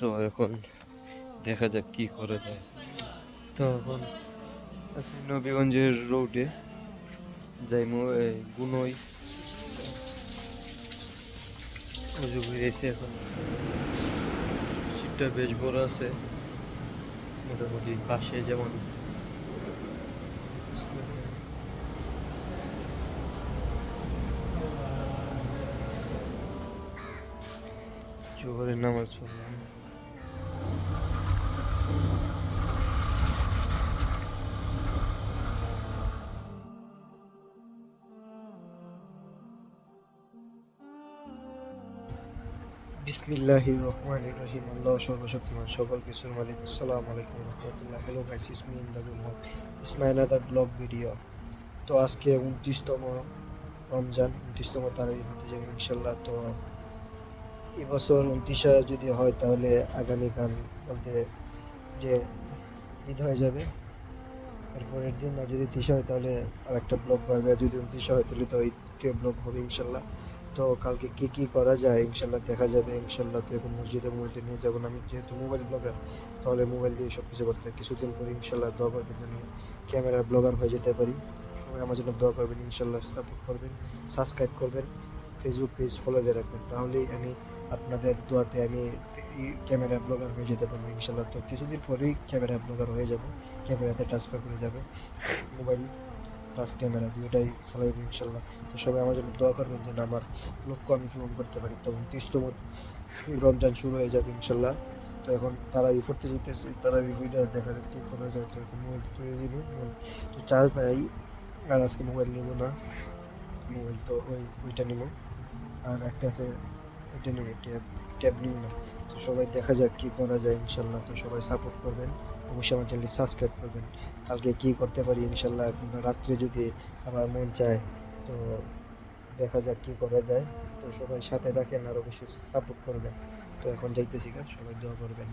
তো এখন। দেখা যাক কি করা যায়। তো এখন নবীগঞ্জের রোডে। এই গুনই। অজু বেরিয়েছে এখন। সিটটা বেশ বড় আছে। মোটামুটি পাশে যেমন। জোহরের নামাজ পড়লাম। রহিম। আল্লাহ সর্বশক্তিমান সকল কিছুর মালিক। আসসালামু আলাইকুম রহমতুল্লাহ। হ্যালো গাইস ইসমি ইমদাদুল হক ব্লগ ভিডিও তো আজকে উনত্রিশতম রমজান, উনত্রিশতম তারিখ হতে যাবে ইনশাল্লাহ তো এবছর উনত্রিশে যদি হয় তাহলে আগামীকাল বলতে যে ঈদ হয়ে যাবে, এরপরের দিন আর যদি তিরিশে হয় তাহলে আর একটা ব্লগ বাড়বে আর যদি উনত্রিশে হয় তাহলে তো ঈদকে ব্লগ হবে ইনশাল্লাহ। তো কালকে কি কি করা যায় ইনশাল্লাহ দেখা যাবে, ইনশাল্লাহ তো এখন মসজিদে মোবাইলটা নিয়ে যাব না। আমি যেহেতু মোবাইল ব্লগার তাহলে মোবাইল দিয়ে সব কিছু করতে। কিছুদিন পরে ইনশাল্লাহ দোয়া করবেন যেন ক্যামেরার ব্লগার হয়ে যেতে পারি। সবাই আমার জন্য দোয়া করবেন, ইনশাল্লাহ সাপোর্ট করবেন সাবস্ক্রাইব করবেন ফেসবুক পেজ ফলো দিয়ে রাখবেন। তাহলেই আমি আপনাদের দোয়াতে আমি ক্যামেরা ব্লগার হয়ে যেতে পারব ইনশাল্লাহ তো কিছুদিন পরেই ক্যামেরা ব্লগার হয়ে যাব, ক্যামেরাতে ট্রান্সফার করে যাবে, মোবাইল প্লাস ক্যামেরা দুইটাই চালাইব ইনশাল্লাহ তো সবাই আমার জন্য দোয়া করবেন যেন আমার লক্ষ্য আমি পূরণ করতে পারি। তখন তিরিশতম রমজান শুরু হয়ে যাবে ইনশাল্লাহ তো এখন তারা বি পড়তে যেতেছে তারা বি বইটা দেখা যাক কী করা যায়। তো এখন মোবাইলটা তুলে দিব তো চার্জ নাই, আর আজকে মোবাইল নিব না। মোবাইল তো ওই, ওইটা নিব। আর একটা আছে, এটা নিব ট্যাব ট্যাব নিব না তো সবাই দেখা যাক কী করা যায়, ইনশাল্লাহ। তো সবাই সাপোর্ট করবেন। অবশ্যই আমার চ্যানেলটি সাবস্ক্রাইব করবেন। কালকে কী করতে পারি, ইনশাল্লাহ। এখন রাত্রে যদি আমার মন চায়, তো দেখা যাক কী করা যায়। তো সবাই সাথে রাখেন আর অবশ্যই সাপোর্ট করবেন। তো এখন যাইতেছি গা, সবাই দোয়া করবেন।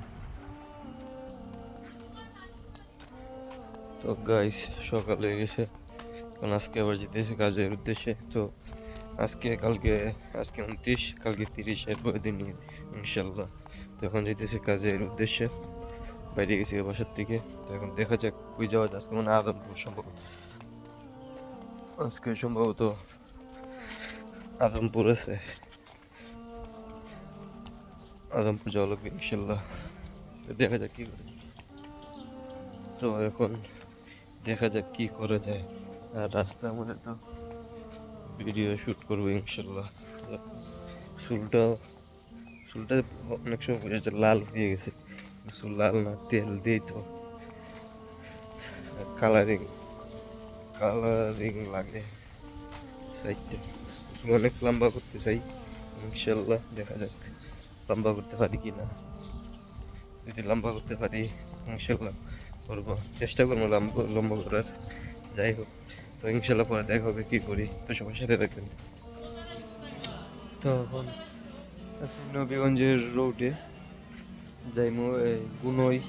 তো গাইস সকাল গেছে। এখন আজকে আবার যেতেছে কাজের উদ্দেশ্যে। তো আজকে, কালকে, আজকে উনত্রিশ, কালকে তিরিশ এরপরে দিন ইনশাল্লাহ। তো এখন যেতেছে কাজের উদ্দেশ্যে, বাইরে গেছি বাসার থেকে তো এখন দেখা যাক কই যাওয়া আজকে মানে আদমপুর সম্ভবত। আজকে সম্ভবত আদমপুর আছে। আদমপুর যাওয়া লাগবে, ইনশাল্লাহ। দেখা যাক কি করে তো এখন দেখা যাক কি করা যায়। আর রাস্তার মধ্যে তো ভিডিও শ্যুট করব ইনশাল্লাহ। চুলটা চুলটা অনেক সময় বোঝা যাচ্ছে লাল হয়ে গেছে। চুল লাল না, তেল দিই তো। কালারিং কালারিং লাগে সাইডটা চুল অনেক লম্বা করতে চাই, ইনশাল্লাহ দেখা যাক লম্বা করতে পারি কি না যদি লম্বা করতে পারি, ইনশাল্লাহ করব। চেষ্টা করব লম্বা লম্বা করার। যাই হোক। তো ইনশাল্লাহ পরে দেখা হবে, কী করি? তো সবার সাথে থাকবেন। তো আছি নবীগঞ্জের রোডে এই গুনই।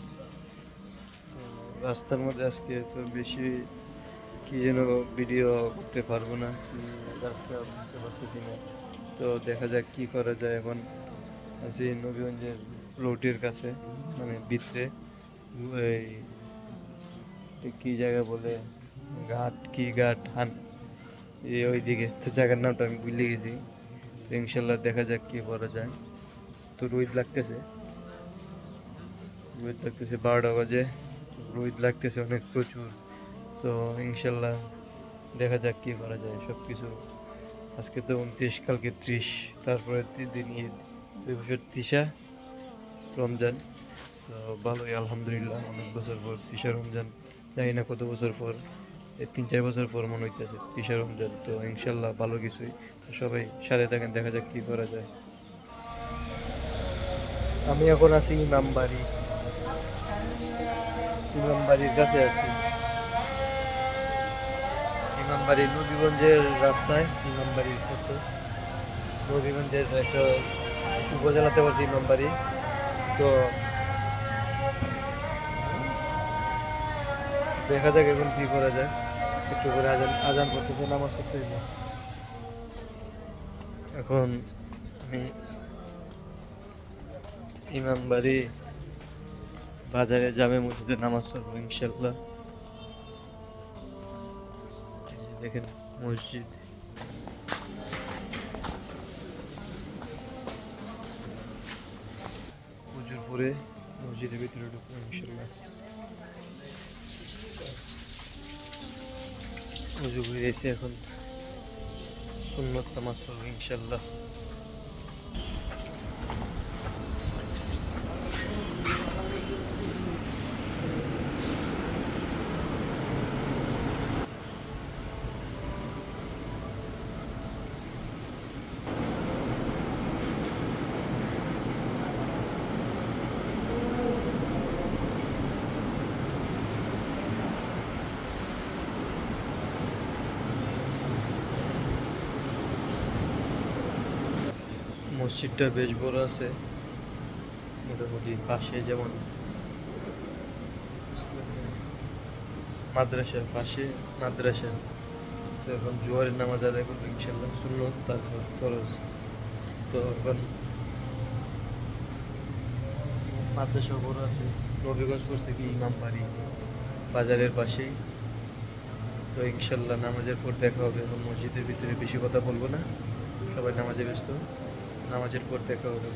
রাস্তার মধ্যে আজকে তো বেশি কি যেন ভিডিও করতে পারব না, কি রাস্তা বুঝতে পারতেছি না। তো দেখা যাক কি করা যায় এখন। আছি নবীগঞ্জের রোডের কাছে মানে ভিতরে। এই কি জায়গা বলে? ঘাট, কি ঘাট? হান, এই ওইদিকে। তো জায়গার নামটা আমি ভুলে গেছি। তো ইনশাল্লাহ দেখা যাক কি করা যায়। তো রোদ লাগতেছে। রোদ লাগতেছে বারোটা বাজে। রোদ লাগতেছে অনেক প্রচুর। তো ইনশাল্লাহ দেখা যাক কি করা যায় সব কিছু আজকে তো উনত্রিশ, কালকে ত্রিশ। তারপরে দিন ঈদ, দুই বছর তিসা রমজান। তো ভালোই, আলহামদুলিল্লাহ। অনেক বছর পর তিসা রমজান। জানি না কত বছর পর। তিন চার বছর পর মনে হইতেছে তিসা রমজান তো ইনশাল্লাহ ভালো কিছুই। সবাই সাথে থাকেন, দেখা যাক কি করা যায়। আমি এখন আছি ইমাম বাড়ি ইমাম বাড়ির কাছে আছি। ইমামবাড়ি নবীগঞ্জের রাস্তায়, ইমামবাড়ির কাছে। নবীগঞ্জের একটা উপজেলাতে পারছি ইমামবাড়ি। তো দেখা যাক এখন কি করা যায়। একটু করে আজান আজান করতেছে, নামাজ হবে এখন আমি ইমামবাড়ি বাজারে জামে মসজিদে নামাজ পড়ব ইনশাল্লাহ দেখেন মসজিদ। পুজোর পরে মসজিদের ভিতরে ঢুকবো ইনশাল্লাহ পুজো করে এসে এখন। সুন্নত নামাজ পড়ব ইনশাল্লাহ। মসজিদটা বেশ বড় আছে। মোটামুটি পাশে যেমন মাদ্রাসার পাশে মাদ্রাসা। তো এখন জোয়ারের নামাজ আদায় করব ইনশাল্লাহ শূন্য তারপর খরচ তো এখন মাদ্রাসা বড় আছে, নবীগঞ্জ করছে কি ইমাম বাড়ি বাজারের পাশেই। তো ইনশাল্লাহ নামাজের পর দেখা হবে, এখন মসজিদের ভিতরে বেশি কথা বলব না, সবাই নামাজে ব্যস্ত। নামাজের পর দেখা হবে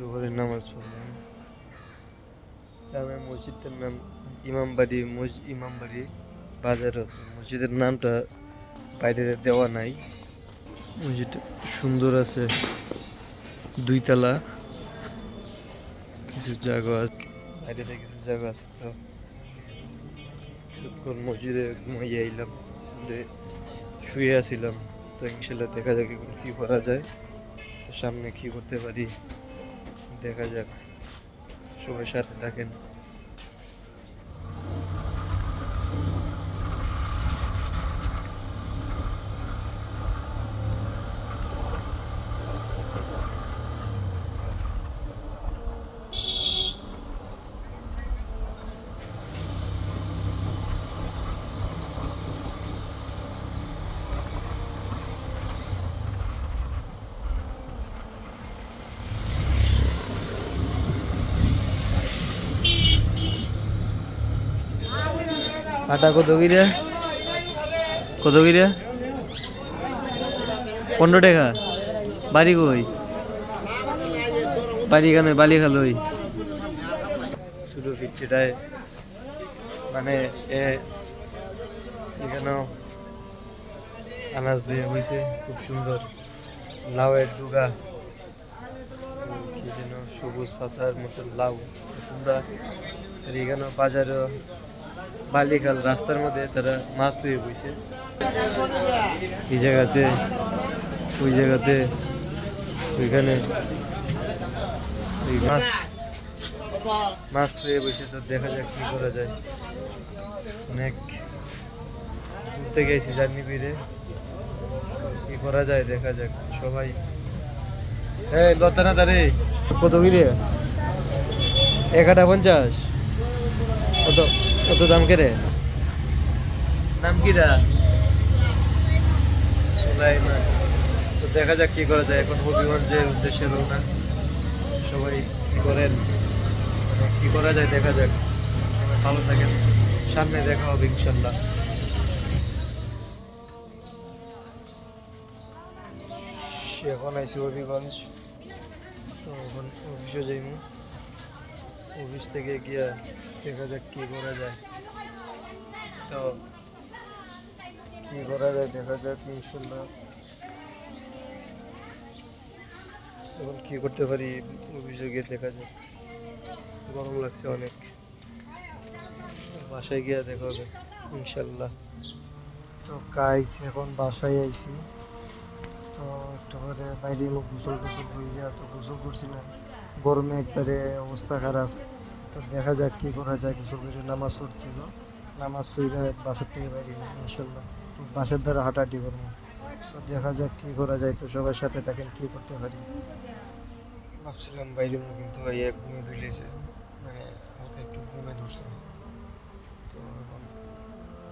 জোহরের নামাজ পড়লাম জামে মসজিদটার নাম ইমামবাড়ি মস ইমামবাড়ি বাজার মসজিদের নামটা বাইরে দেওয়া নাই মসজিদটা সুন্দর আছে দুইতলা কিছু জায়গা আছে বাইরে কিছু জায়গা আছে তো কিছুক্ষণ মসজিদে ঘুমাইয়ে আইলাম শুয়ে আসিলাম তো ইনশাল্লাহ দেখা যাক কী করা যায় সামনে কী করতে পারি দেখা যাক। সবাই সাথে থাকেন। আটা কত গিরা কত গিরা পনেরো টাকা। বাড়ি কই? বাড়ি এখানে, বালি খালোই শুধু ফিরছিটায় মানে এ এখানেও আনাজ দিয়ে হয়েছে খুব সুন্দর। লাউয়ের ডুগা। যেন সবুজ পাতার মতো লাউ। তোমরা আর এখানেও বাজারেও বালিখাল রাস্তার মধ্যে তারা মাছ ধুয়ে বইছে। এই জায়গাতে, ওই জায়গাতে ওইখানে ওই মাছ মাছ ধুয়ে বসে তো দেখা যাক কি করা যায়। অনেক ঘুরতে এসেছি জার্নি বেড়ে কি করা যায়, দেখা যাক, সবাই। এই লতানা দারে কত কিরে এক পঞ্চাশ? কত? কত দাম কে রে নাম কি রা? সুলাইমান। তো দেখা যাক কি করা যায়। এখন হবিগঞ্জের উদ্দেশ্যে রওনা। সবাই কি করেন? কি করা যায় দেখা যাক। ভালো থাকেন। সামনে দেখা হবে ইনশাল্লাহ। এখন আইসি হবিগঞ্জ। তো এখন অফিসে যাইমু। অফিস থেকে গিয়ে দেখা যাক কি করা যায়। তো কি করা যায় দেখা যাক, ইনশাল্লাহ। এখন কি করতে পারি, অফিসে গিয়ে দেখা যাক। গরম লাগছে অনেক। বাসায় গিয়ে দেখা হবে, ইনশাল্লাহ। তো গাইস এখন বাসায় আইছি। তো একটু করে বাইরে গোসল গোসল হইয়া তো গোসল করছি না। গরমে একবারে অবস্থা খারাপ। তো দেখা যাক কি করা যায়, গোসল করে নামাজ পড়তে হলো। নামাজ পড়ে বাসার থেকে বাইরে ইনশাল্লাহ বাসার দ্বারা হাঁটাহাঁটি করব। তো দেখা যাক কি করা যায়, তো সবার সাথে থাকেন, কি করতে পারি। ভাবছিলাম বাইরে কিন্তু এই এক ঘুমে ধুলেছে মানে আমাকে একটু ঘুমে ধরছে। তো এখন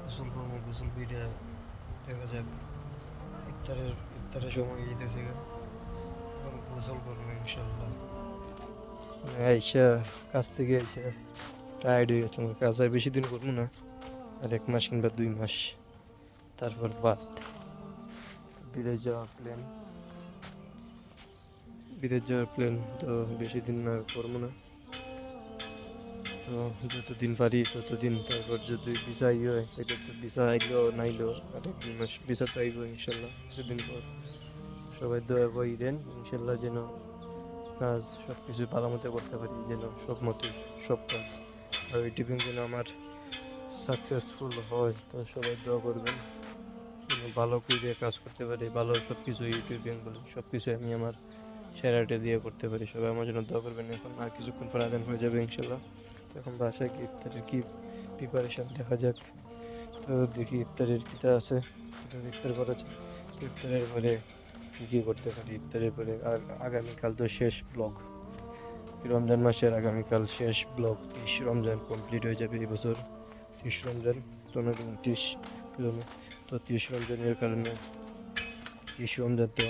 গোসল করব, গোসল করে দেখা যাক। ইফতারের ইফতারের সময় যেতেছে এখন গোসল করব ইনশাল্লাহ আইসা কাজ থেকে আইসা টায়ার্ড হয়ে গেছিলাম। কাজ আর বেশি দিন করব না। আর এক মাস কিংবা দুই মাস। তারপর বাদ। বিদেশ যাওয়ার প্ল্যান বিদেশ যাওয়ার প্ল্যান তো বেশি দিন না করব না। তো যতদিন পারি, ততদিন তারপর যদি ভিসা ইয়ে হয়, তাহলে তো ভিসা আইলো, নাইলো, আর এক দুই মাস ভিসা তো আইব ইনশাল্লাহ। কিছুদিন পর সবাই দয়া করি দেন, ইনশাল্লাহ যেন কাজ সব কিছু ভালো মতো করতে পারি যেন সব মতো সব কাজ। আর ইউটিউবিং যেন আমার সাকসেসফুল হয়, তো সবাই দোয়া করবেন। ভালো করে কাজ করতে পারি, ভালো সব কিছু ইউটিউবিং বলে সব কিছু আমি আমার শেয়ারটে দিয়ে করতে পারি। সবাই আমার জন্য দোয়া করবেন, এখন আর কিছুক্ষণ পর আদান হয়ে যাবে ইনশাল্লাহ। তো এখন বাসায় কি ইফতারের কি প্রিপারেশন দেখা যাক। তো দেখি ইফতারের কিটা আছে। ইফতার করা যায় ইফতারের পরে কী করতে পারি ইফতারের পরে আর আগামীকাল তো শেষ ব্লগ। রমজান মাসের আগামীকাল শেষ ব্লগ। তিরিশ রমজান কমপ্লিট হয়ে যাবে এবছর তিরিশ রমজান তো উনত্রিশ তো তিরিশ রমজানের কারণে তিরিশ রমজান তো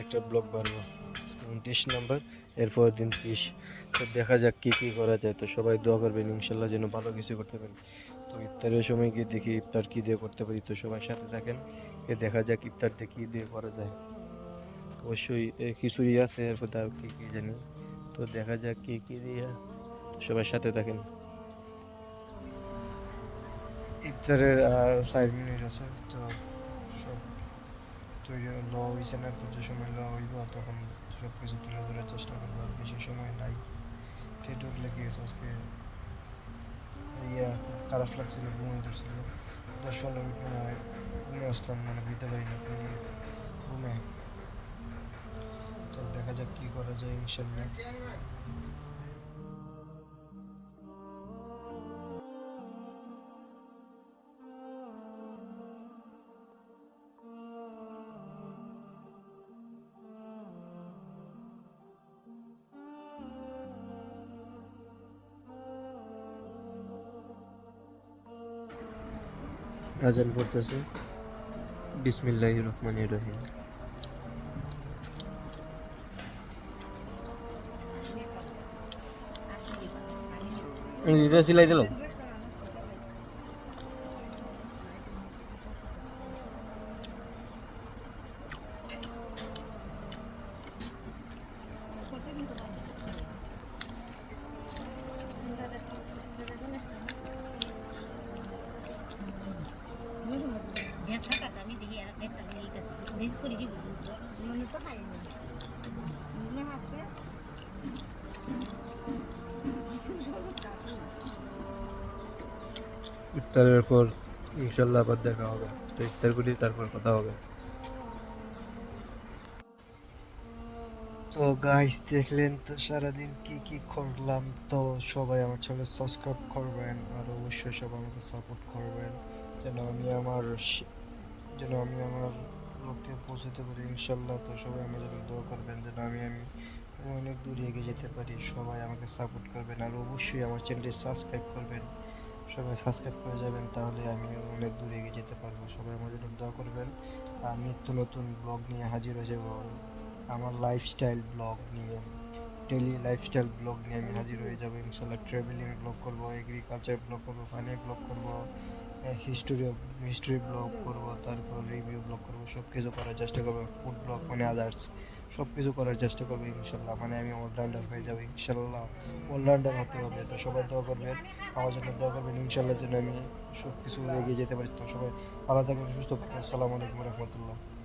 একটা ব্লগ বাড়বো উনত্রিশ নাম্বার, এরপর দিন তিরিশ। তো দেখা যাক কী কী করা যায়। তো সবাই দোয়া করবেন, ইনশাল্লাহ যেন ভালো কিছু করতে পারি। তো ইফতারের সময় গিয়ে দেখি ইফতার কী দিয়ে করতে পারি। তো সবাই সাথে থাকেন। এ দেখা যাক ইফতারটা কী দিয়ে করা যায়। অবশ্যই খিচুড়ি আছে, এরপর তার কী কী জানি। তো দেখা যাক কী কী দিয়ে সবার সাথে থাকেন। ইফতারের আর ফাইভ মিনিট আছে, তো সব তৈরি ল হয়েছে না, তো যে সময় ল হইব, তখন সব কিছু তুলে ধরার চেষ্টা করব, আর বেশি সময় নাই। ফেডক লেগে গেছে আজকে ইয়া, খারাপ লাগছিল ঘুমিয়ে ধরছিল। দশ পনেরো মিনিট মনে হয়, ঘুমে আসলাম মানে বুঝতে পারি না ঘুমে তো দেখা যাক কী করা যায় ইনশাল্লাহ। আজান পড়তেছে। বিসমিল্লাহ রহমান রহিম। এটা সিলাই দিলাম ইফতারের পর ইনশাল্লাহ আবার দেখা হবে। তো ইফতার করি, তারপর কথা হবে। তো গাইস দেখলেন তো সারাদিন কি কি করলাম তো সবাই আমার চ্যানেল সাবস্ক্রাইব করবেন আর অবশ্যই সবাই আমাকে সাপোর্ট করবেন। যেন আমি আমার যেন আমি আমার লক্ষ্যে পৌঁছাতে পারি ইনশাল্লাহ। তো সবাই আমার জন্য দোয়া করবেন যেন আমি আমি অনেক দূর এগিয়ে যেতে পারি। সবাই আমাকে সাপোর্ট করবেন আর অবশ্যই আমার চ্যানেলটি সাবস্ক্রাইব করবেন। সবাই সাবস্ক্রাইব করে যাবেন, তাহলে আমি অনেক দূর এগিয়ে যেতে পারব। সবাই আমার জন্য দোয়া করবেন। আর নিত্য নতুন ব্লগ নিয়ে হাজির হয়ে যাব। আমার লাইফস্টাইল ব্লগ নিয়ে ডেলি লাইফস্টাইল ব্লগ নিয়ে আমি হাজির হয়ে যাব। ইনশাল্লাহ ট্রাভেলিং ব্লগ করব এগ্রিকালচার ব্লগ করব ফানি ব্লগ করব হিস্টোরি হিস্টোরি ব্লগ করব, তারপর রিভিউ ব্লগ করব সব কিছু করার চেষ্টা করব। ফুড ব্লগ মানে আদার্স সব কিছু করার চেষ্টা করবে, ইনশাল্লাহ। মানে আমি অলরাউন্ডার হয়ে যাব, ইনশাল্লাহ। অলরাউন্ডার হতে হবে। তো সবাই দোয়া করবেন, আমার জন্য দোয়া করবেন, ইনশাল্লাহ যেন আমি সব কিছু এগিয়ে যেতে পারি। তো সবাই ভালো থাকবেন, সুস্থ থাকবেন। আসসালামু আলাইকুম রহমতুল্লাহ।